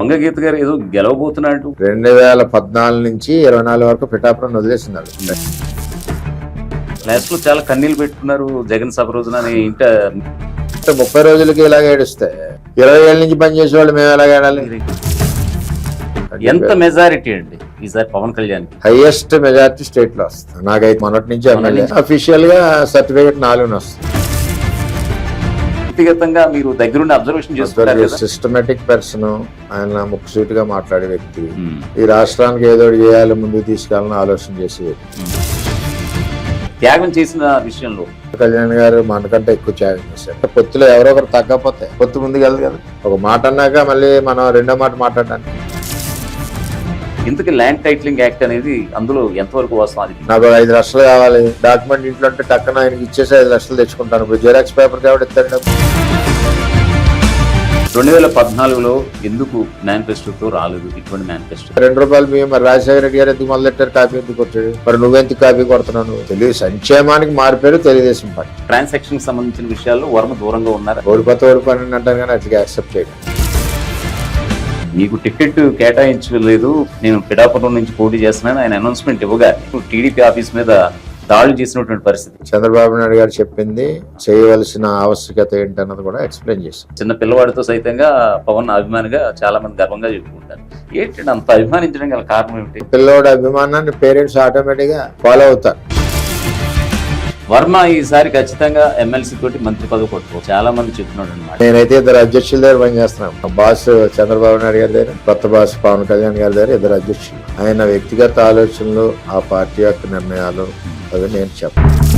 వంగగీత గారు ఏదో గెలవబోతున్నట్టు రెండు వేల పద్నాలుగు నుంచి ఇరవై నాలుగు వరకు పిఠాపురం వదిలేస్తున్నారు లాస్ట్లో చాలా కన్నీళ్ళు పెట్టుకున్నారు జగన్ సభ రోజున ఇంట ముప్పై రోజులకి ఇలాగ ఏడుస్తే ఇరవై ఏళ్ళ నుంచి పనిచేసే వాళ్ళు మేము ఎలాగ ఏడాలి? ఎంత మెజారిటీ అండి ఈసారి పవన్ కళ్యాణ్ హైయెస్ట్ మెజారిటీ స్టేట్లో వస్తుంది. నాకైతే మొన్నటి నుంచి అఫీషియల్గా సర్టిఫికేట్ నాలుగు వస్తుంది. వ్యక్తిగతంగా మీరు దగ్గరుండి అబ్జర్వేషన్ చేస్తున్నారు సిస్టమేటిక్ పర్సన్ ఆయన ముక్కుసూటిగా మాట్లాడే వ్యక్తి. ఉమ్, ఈ రాష్ట్రానికి ఏదో చేయాలి ముందుకు తీసుకెళ్ళాలని ఆలోచన చేసే వ్యక్తి. ఉమ్. త్యాగం చేసిన విషయంలో? కళ్యాణ్ గారు మనకంటే ఎక్కువ త్యాగం చేశారు. పొత్తులో ఎవరో ఒకరు తగ్గపోతే పొత్తు ముందుకు వెళ్ళదు కదా. ఒక మాట అన్నాక మళ్ళీ మనం రెండో మాట మాట్లాడడానికి. ఇంతకీ ల్యాండ్ టైటిలింగ్ యాక్ట్ అనేది అందులో ఎంతవరకు వాస్తవం? అది నాకు ఒక ఐదు లక్షలు కావాలి. డాక్యుమెంట్ ఇంట్లో ఉంటే టక్కన ఆయనకి ఇచ్చేసి ఐదు లక్షలు తెచ్చుకుంటాను. ఇప్పుడు జిరాక్స్ పేపర్ కాబట్టి ఇస్తాడు డబ్బు. రెండు వేల పద్నాలుగులో ఎందుకు మేనిఫెస్టోతో రాలేదు ఇటువంటి మేనిఫెస్టో రెండు రూపాయలు మేము మరి రాజశేఖర రెడ్డి గారు ఎందుకు మొదలెట్టారు? కాపీ ఎందుకు కొట్టాడు? మరి నువ్వెందుకు కాపీ కొడుతున్నావు? తెలియదు. సంక్షేమానికి మారిపోయారు తెలుగుదేశం పార్టీ. ట్రాన్సాక్షన్ సంబంధించిన విషయాల్లో వర్మ దూరంగా ఉన్నారు? ఓడిపోతే ఓడిపోయి అంటారు కానీ అట్లా యాక్సెప్ట్ చేయడం మీకు టికెట్ కేటాయించలేదు నేను పిడాపురం నుంచి పోటీ చేస్తున్నాను ఆయన అనౌన్స్మెంట్ ఇవ్వగా టీడీపీ ఆఫీస్ మీద దాడులు చేసినటువంటి పరిస్థితి. చంద్రబాబు నాయుడు గారు చెప్పింది చేయవలసిన ఆవశ్యకత ఏంటన్నది కూడా ఎక్స్ప్లెయిన్ చేశాం చిన్న పిల్లవాడితో సైతంగా పవన్ అభిమానిగా చాలా మంది గర్వంగా చెప్పుకుంటారు. ఏంటంటే అంత అభిమానించడం గల కారణం ఏమిటి? పిల్లోడి అభిమానాన్ని పేరెంట్స్ ఆటోమేటిక్గా ఫాలో అవుతారు. వర్మ ఈసారి ఖచ్చితంగా ఎమ్మెల్సీ తోటి మంత్రి పదవి కొట్టుకో. చాలా మంది చెప్తున్నాడు అనమాట నేనైతే ఇద్దరు అధ్యక్షుల దగ్గర పనిచేస్తున్నాను బాస్ చంద్రబాబు నాయుడు గారి దగ్గర కొత్త బాస్ పవన్ కళ్యాణ్ గారి దగ్గర ఇద్దరు అధ్యక్షులు. ఆయన వ్యక్తిగత ఆలోచనలు ఆ పార్టీ యొక్క నిర్ణయాలు అవి నేను చెప్పను.